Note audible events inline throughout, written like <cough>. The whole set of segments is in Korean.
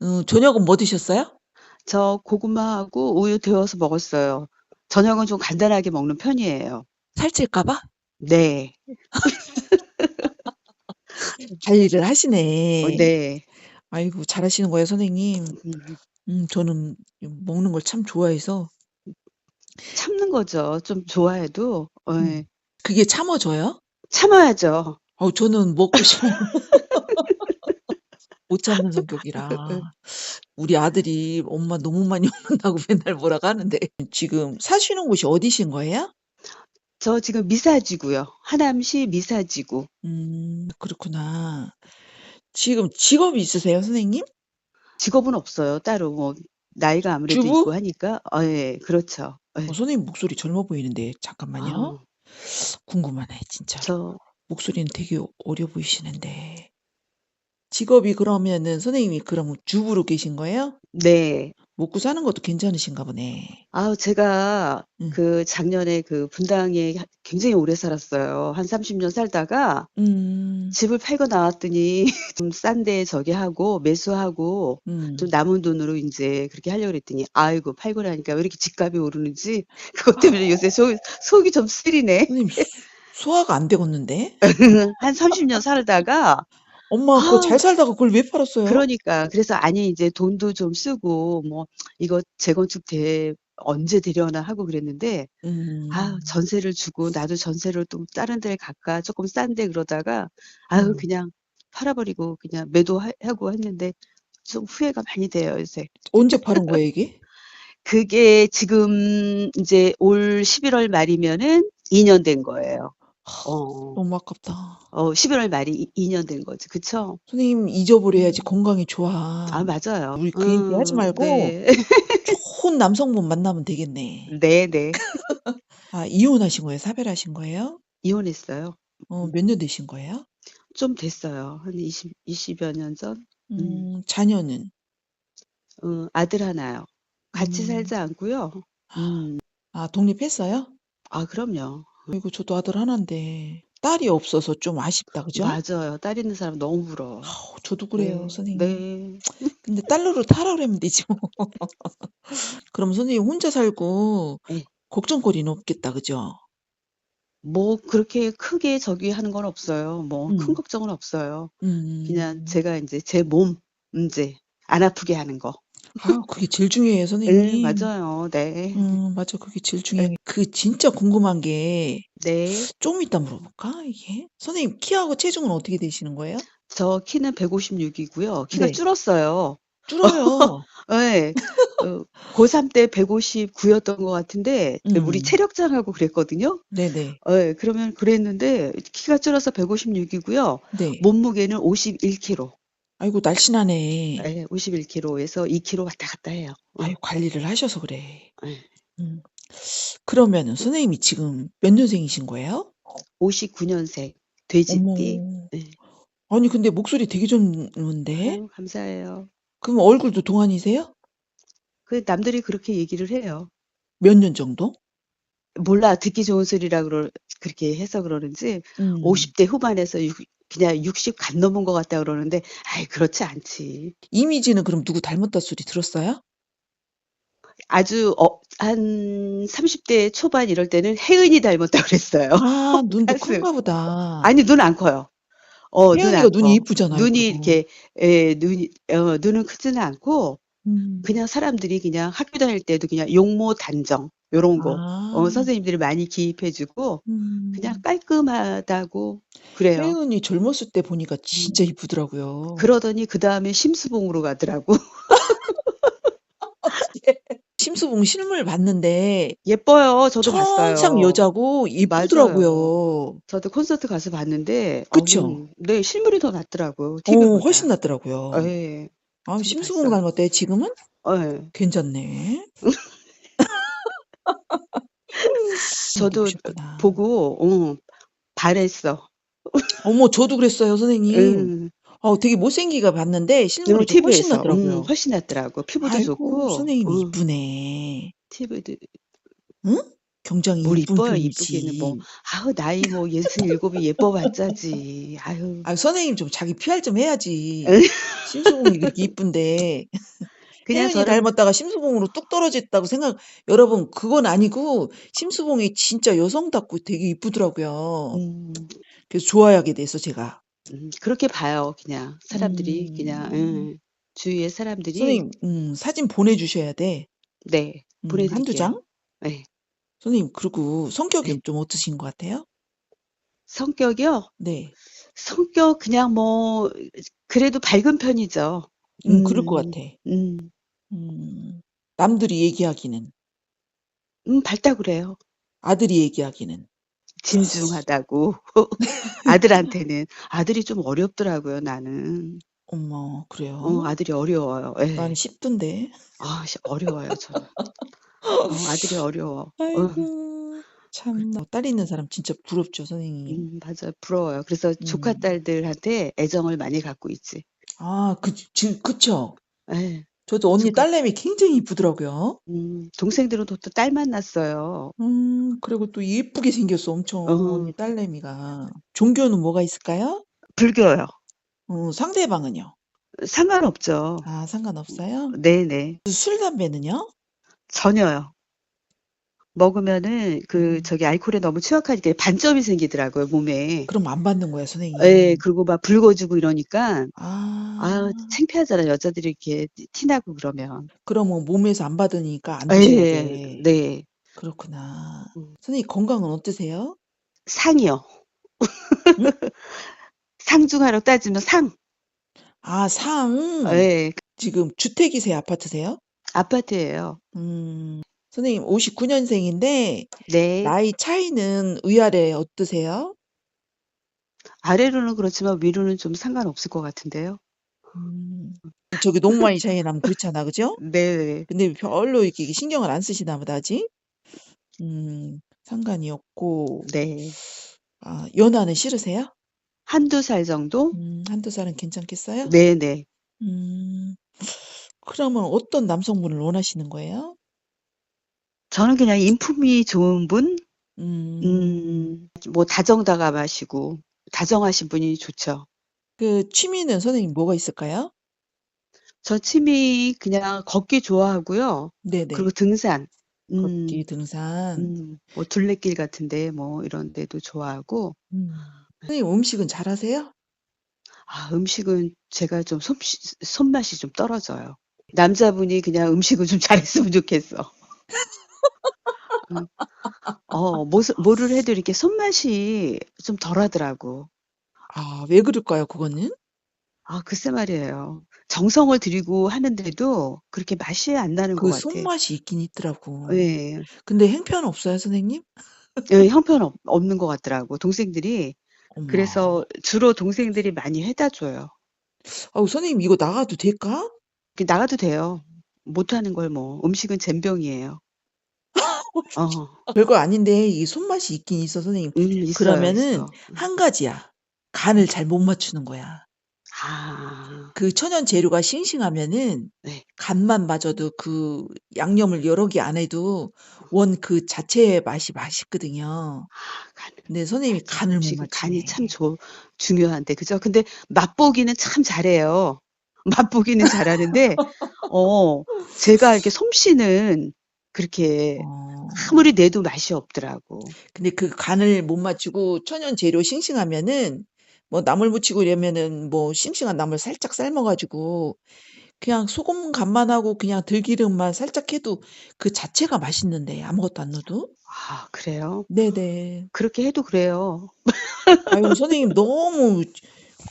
어 저녁은 뭐 드셨어요? 저 고구마하고 우유 데워서 먹었어요. 저녁은 좀 간단하게 먹는 편이에요. 살찔까 봐? 네. <laughs> 관리를 어 하시네. 네. 아이고 잘하시는 거예요 선생님. 음. 음 저는 먹는 걸 참 좋아해서 참는 거죠. 좀 좋아해도. 음. 예. 그게 참아져요? 참아야죠. 어 저는 먹고 싶어요. <laughs> 못 참는 성격이라. 예. 우리 아들이 "엄마 너무 많이 <laughs> 먹는다."고 맨날 뭐라고 하는데 지금 사시는 곳이 어디신 거예요? 저 지금 미사지구요. 하남시 미사지구. 음 그렇구나. 지금 직업이 있으세요 선생님? 직업은 없어요. 따로 뭐 나이가 아무래도 주부? 있고 하니까 어 예. 그렇죠. 예. 어 선생님 목소리 젊어 보이는데 잠깐만요. 아. 궁금하네 진짜로. 저 목소리는 되게 어려 보이시는데. 직업이 그러면은 선생님이 그럼 주부로 계신 거예요? 네. 먹고 사는 것도 괜찮으신가 보네. 아우 제가 음. 그 작년에 그 분당에 하 굉장히 오래 살았어요. 한 30년 살다가 음. 집을 팔고 나왔더니 <laughs> 좀 싼데 저기 하고 매수하고 음. 좀 남은 돈으로 인제 그렇게 하려고 그랬더니 아이고 팔고 나니까 왜 이렇게 집값이 오르는지 <laughs> 그것 때문에 요새 속 속이 좀 쓰리네. 선생님 소화가 안 되겠는데? <laughs> 한 30년 살다가 엄마 그거 잘아 살다가 그걸 왜 팔았어요? 그러니까. 그래서 아니 이제 돈도 좀 쓰고 뭐 이거 재건축 돼 언제 되려나 하고 그랬는데 아 음. 전세를 주고 나도 전세를 또 다른 데를 갈까 쪼끔 싼데 그러다가 아유 음. 그냥 팔아 버리고 그냥 매도하 하고 했는데 좀 후회가 많이 돼요 요새. 언제 팔은 거예요 이게? <laughs> 그게 지금 인제 올 11월 말이면은 2년 된 거예요. 어. 너무 아깝다. 어 11월 말이 이 2년 된 거지. 그쵸? 선생님 잊어버려야지 음. 건강이 아 좋아. 맞아요. 우리 그 얘기 하지 음 말고 네. <laughs> 좋은 남성분 만나면 되겠네. 네 네. <laughs> 아 이혼하신 거예요? 사별하신 거예요? 이혼했어요. 어 음. 몇년 되신 거예요? 좀 됐어요. 한 20 20여 년 전? 음. 음 자녀는? 어 아들 하나요. 같이 음. 살지 않고요. 음. 아 독립했어요? 아 그럼요. 아이고 저도 아들 하나인데 딸이 없어서 좀 아쉽다. 그죠? 맞아요. 딸 있는 사람 너무 부러워. 아우 저도 그래요 네. 선생님. 네. <laughs> 근데 딸 노릇 하라 그러면 되지 뭐. 그럼 선생님 혼자 살고 예. 걱정거리는 없겠다. 그죠? 뭐 그렇게 크게 저기 하는 건 없어요. 뭐 큰 음. 걱정은 없어요. 그냥 음. 제가 인제 제 몸 문제 안 아프게 하는 거. 아 그게 제일 중요해요 예 선생님. 맞아요. 네. 음 맞아. 그게 제일 예. 중요해. 그 진짜 궁금한 게 네. 좀 이따 물어볼까 이게? 선생님 키하고 체중은 어떻게 되시는 거예요? 저 키는 156 이고요. 키가 네. 줄었어요. 줄어요. 예. <laughs> 어 고3 때 159 였던 것 같은데 그 우리 음. 체력장하고 그랬거든요. 네네. 예. 그러면 그랬는데 키가 줄어서 156 이고요. 네. 몸무게는 51 킬로. 아이고 날씬하네. 예. 51 킬로에서 2 킬로 왔다 갔다 해요. 아유 응. 관리를 하셔서 그래. 예. 음. 그러면은 선생님이 지금 몇 년생이신 거예요? 59 년생 돼지띠. 어머. 예. 아니 근데 목소리 되게 좋은데? 아유 감사해요. 그럼 얼굴도 동안이세요? 그 남들이 그렇게 얘기를 해요. 몇 년 정도? 몰라 듣기 좋은 소리라 그러 그렇게 해서 그러는지 음. 50 대 후반에서 육 그냥 60 간 넘은 것 같다 그러는데 아이 그렇지 않지. 이미지는 그럼 누구 닮았다 소리 들었어요? 아주 어 한 30대 초반 이럴 때는 혜은이 닮았다 그랬어요. 아 눈도. <laughs> 큰가 보다. 아니 눈 안 커요. 어눈 혜은이가 안 눈이 커. 이쁘잖아요 눈이. 이렇게 예 눈이 어 눈은 크지는 않고 음. 그냥 사람들이 그냥 학교 다닐 때도 그냥 용모 단정 요런 거어 아. 선생님들이 많이 기입해 주고 그냥 음. 깔끔하다고 그래요. 혜은이 젊었을 때 보니까 진짜 이쁘더라고요. 그러더니 그 다음에 심수봉으로 가더라고. <laughs> 심수봉 실물 봤는데 예뻐요. 저도 봤어요. 천상 여자고 맞아요. 이쁘더라고요. 저도 콘서트 가서 봤는데 그쵸? 어우 네 실물이 더 낫더라고요. TV보다. 어 훨씬 낫더라고요. 예. 아 저도 심수봉 봤어요. 닮았대요 지금은? 예. 괜찮네. <laughs> 저도 이쁘셨구나. 보고 어 반했어. 어머 저도 그랬어요 선생님. 음. 어 되게 못생기게 봤는데 어 실물이 좀 훨씬 TV에서 음 낫더라고요. 훨씬 낫더라고. 피부도 아이고 좋고. 선생님 어. 이쁘네. TV도 응? 굉장히 뭘 이쁜 이뻐요, 이쁘기는 뭐. 편이지. 아우, 나이 뭐 67이 예뻐봤자지. 아유. 아, 선생님 좀 자기 PR 좀 해야지. 심수봉이 그렇게 이쁜데. 그냥 저는 닮았다가 심수봉으로 뚝 떨어졌다고 생각, 여러분, 그건 아니고, 심수봉이 진짜 여성답고 되게 이쁘더라고요. 음, 그래서 좋아하게 됐어, 제가. 음, 그렇게 봐요, 그냥. 사람들이, 그냥, 음, 응. 주위의 사람들이, 선생님, 음, 사진 보내주셔야 돼. 네, 음, 한두 보내드릴게요. 장? 네. 선생님, 그리고 성격이 네. 좀 어떠신 것 같아요? 성격이요? 네. 성격 그냥 뭐, 그래도 밝은 편이죠. 음, 그럴 것 음, 같아. 음, 음, 남들이 얘기하기는, 음, 밝다 그래요. 아들이 얘기하기는. 진중하다고. <laughs> 아들한테는. 아들이 좀 어렵더라고요, 나는. 어머, 어, 그래요? 아들이 어려워요. 난 예. 쉽던데. 아, 씨, 어려워요, 저는. 어, 아들이 어려워. 어, 아이고, 그, 참, 딸 있는 사람 진짜 부럽죠, 선생님. 음, 맞아요. 부러워요. 그래서 조카 음. 딸들한테 애정을 많이 갖고 있지. 아, 그, 지, 그쵸. 예. 저도 언니 조카, 딸내미 굉장히 이쁘더라고요. 음, 동생들은 또 딸 만났어요. 음, 그리고 또 예쁘게 생겼어, 엄청, 언니 어, 딸내미가. 종교는 뭐가 있을까요? 불교요. 어, 상대방은요? 상관없죠. 아, 상관없어요? 네네. 술, 담배는요? 전혀요. 먹으면은 그 음, 저기 알코올에 너무 취약하니까 반점이 생기더라고요, 몸에. 그럼 안 받는 거야, 예, 선생님. 그리고 막 붉어지고 이러니까 아, 아, 창피하잖아. 여자들이 이렇게 티나고 그러면. 그러면 몸에서 안 받으니까 안 드셔야 예, 돼. 네. 그렇구나. 음, 선생님 건강은 어떠세요? 상이요. <laughs> 응? 상중하로 따지면 상. 아, 상. 예, 지금 주택이세요? 아파트세요? 아파트예요. 음, 선생님 59년생인데 네. 나이 차이는 위아래 어떠세요? 아래로는 그렇지만 위로는 좀 상관없을 것 같은데요. 음, 저기 너무 많이 차이 나면 그렇잖아, 그죠? <laughs> 네. 근데 별로 이렇게 신경을 안 쓰시나 보다, 아직? 음, 상관이 없고, 네. 아, 연하는 싫으세요? 한두 살 정도? 음, 한두 살은 괜찮겠어요? 네네. 음, 그러면 어떤 남성분을 원하시는 거예요? 저는 그냥 인품이 좋은 분? 음, 음, 뭐 다정다감하시고 다정하신 분이 좋죠. 그 취미는 선생님 뭐가 있을까요? 저 취미 그냥 걷기 좋아하고요. 네네. 그리고 등산. 걷기, 음, 등산. 음, 뭐 둘레길 같은데 뭐 이런 데도 좋아하고. 음. 선생님 음식은 잘하세요? 아, 음식은 제가 좀 솜씨, 손맛이 좀 떨어져요. 남자분이 그냥 음식을 좀 잘했으면 좋겠어. <laughs> 응. 어, 뭐, 뭐를 해도 이렇게 손맛이 좀 덜하더라고. 아, 왜 그럴까요, 그거는? 아, 글쎄 말이에요. 정성을 들이고 하는데도 그렇게 맛이 안 나는 것 그 같아. 손맛이 있긴 있더라고. 예. 근데 행편 없어요, 선생님? 예, 형편 없, 없는 것 같더라고. 동생들이. 엄마. 그래서 주로 동생들이 많이 해다 줘요. 아우, 선생님 이거 나가도 될까? 그 나가도 돼요. 못하는 걸 뭐. 음식은 젬병이에요. 어, <laughs> 별거 아닌데 이 손맛이 있긴 있어, 선생님. 음, 있어요, 그러면은 있어. 한 가지야. 간을 잘 못 맞추는 거야. 아, 그 천연 재료가 싱싱하면은 네. 간만 맞아도 그 양념을 여러 개 안 해도 원 그 자체의 맛이 맛있거든요. 아, 간, 근데 선생님이 맞아. 간을 못 음식은 간이 참 맞추네. 조, 중요한데, 그죠? 근데 맛보기는 참 잘해요. <laughs> 맛보기는 잘하는데, 어, 제가 이렇게 솜씨는 그렇게 어. 아무리 내도 맛이 없더라고. 근데 그 간을 못 맞추고 천연 재료 싱싱하면은 뭐 나물 무치고 이러면은 뭐 싱싱한 나물 살짝 삶아가지고 그냥 소금 간만 하고 그냥 들기름만 살짝 해도 그 자체가 맛있는데 아무것도 안 넣어도 아, 그래요? 네네 그렇게 해도 그래요. 아유 선생님 너무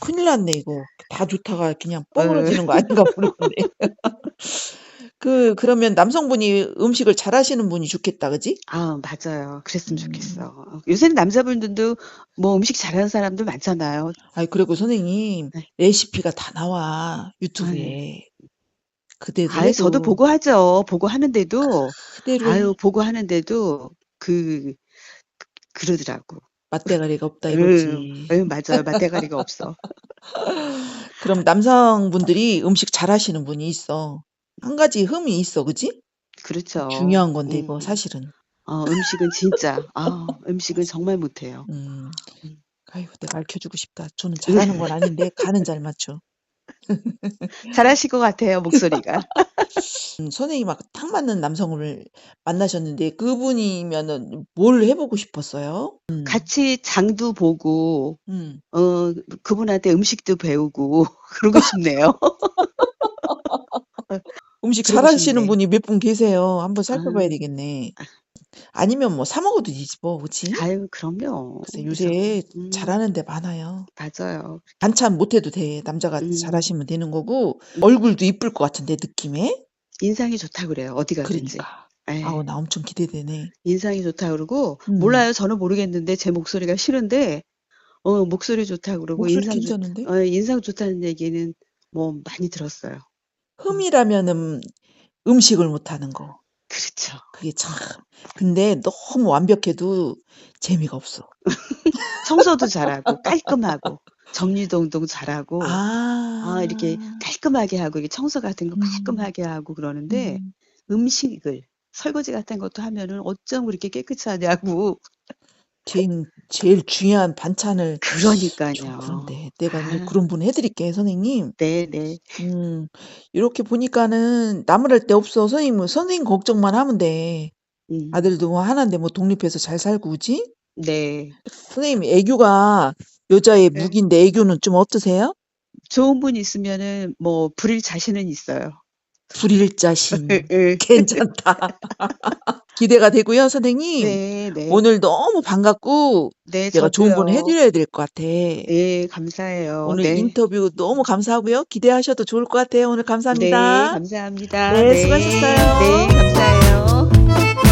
큰일 났네 이거 다 좋다가 그냥 어, 뻐물어지는 거 아닌가 모르겠네 <laughs> 그 그러면 남성분이 음식을 잘하시는 분이 좋겠다 그지? 아, 맞아요. 그랬으면 음. 좋겠어. 요새는 남자분들도 뭐 음식 잘하는 사람들 많잖아요. 아이 그리고 선생님 네. 레시피가 다 나와 유튜브에 그대로 아유, 저도 해도 보고 하죠. 보고 하는데도, 그대로 아유, 해 보고 하는데도 그, 그러더라고. 맛대가리가 없다 응, 이거지. 응, 맞아요. 맛대가리가 없어. <laughs> 그럼 남성분들이 음식 잘하시는 분이 있어. 한 가지 흠이 있어, 그지? 그렇죠. 중요한 건데 이거 음. 사실은. 어 음식은 진짜 아 음식은 정말 못해요. 음. 음. 아이고 내가 가르쳐 주고 싶다. 저는 잘하는 건 아닌데 간은 잘 맞춰. <laughs> 잘하실 것 같아요, 목소리가. <laughs> 음 선생님하고 딱 맞는 남성을 만나셨는데 그분이면은 뭘 해 보고 싶었어요? 음. 같이 장도 보고 음. 어 그분한테 음식도 배우고 <laughs> 그러고 싶네요. 음식 잘하시는. 분이 몇 분 계세요. 한번 살펴봐야 아. 되겠네. 아니면 뭐 사 먹어도 되지 뭐. 그치? 아유 그럼요. 그래서 요새 음. 잘하는 데 많아요. 맞아요. 반찬 못 해도 돼. 남자가 음. 잘하시면 되는 거고 음. 얼굴도 이쁠 것 같은데 느낌에. 인상이 좋다 그래요, 어디 가든지. 그러니까. 예. 아우 나 엄청 기대되네. 인상이 좋다 그러고 음. 몰라요. 저는 모르겠는데 제 목소리가 싫은데 어 목소리 좋다 그러고 목소리 인상 좋 괜찮은데? 어 인상 좋다는 얘기는 뭐 많이 들었어요. 음. 흠이라면은 음식을 못하는 거. 그렇죠. 그게 참 근데 너무 완벽해도 재미가 없어. 청소도 잘하고 깔끔하고 정리동동 잘하고 아. 아 이렇게 깔끔하게 하고 이게 청소 같은 거 음. 깔끔하게 하고 그러는데 음. 음식을 설거지 같은 것도 하면은 어쩜 그렇게 깨끗이 하냐고. 제일 제일 중요한 반찬을 좀 그러니깐요. 그런데 내가 뭐 아. 그런 분 해 드릴게 선생님. 네네. 음. 이렇게 보니까는 나무랄 데 없어. 선생님은 선생님 걱정만 하면 돼. 음. 아들도 뭐 하나인데 뭐 독립해서 잘 살고 그지? 네. 선생님 애교가 여자의 네. 무기인데 애교는 좀 어떠세요? 좋은 분 있으면은 뭐 부릴 자신은 있어요. 부릴 자신. 예. 괜찮다. <laughs> 기대가 되고요 선생님. 네 네. 오늘 너무 반갑고 네 내가 좋은 분해 저도요. 드려야 될 것 같아. 예 감사해요. 오늘 네. 인터뷰 너무 감사하고요. 기대하셔도 좋을 것 같아요. 오늘 네 감사합니다. 감사합니다. 네 수고하셨어요. 네 감사해요.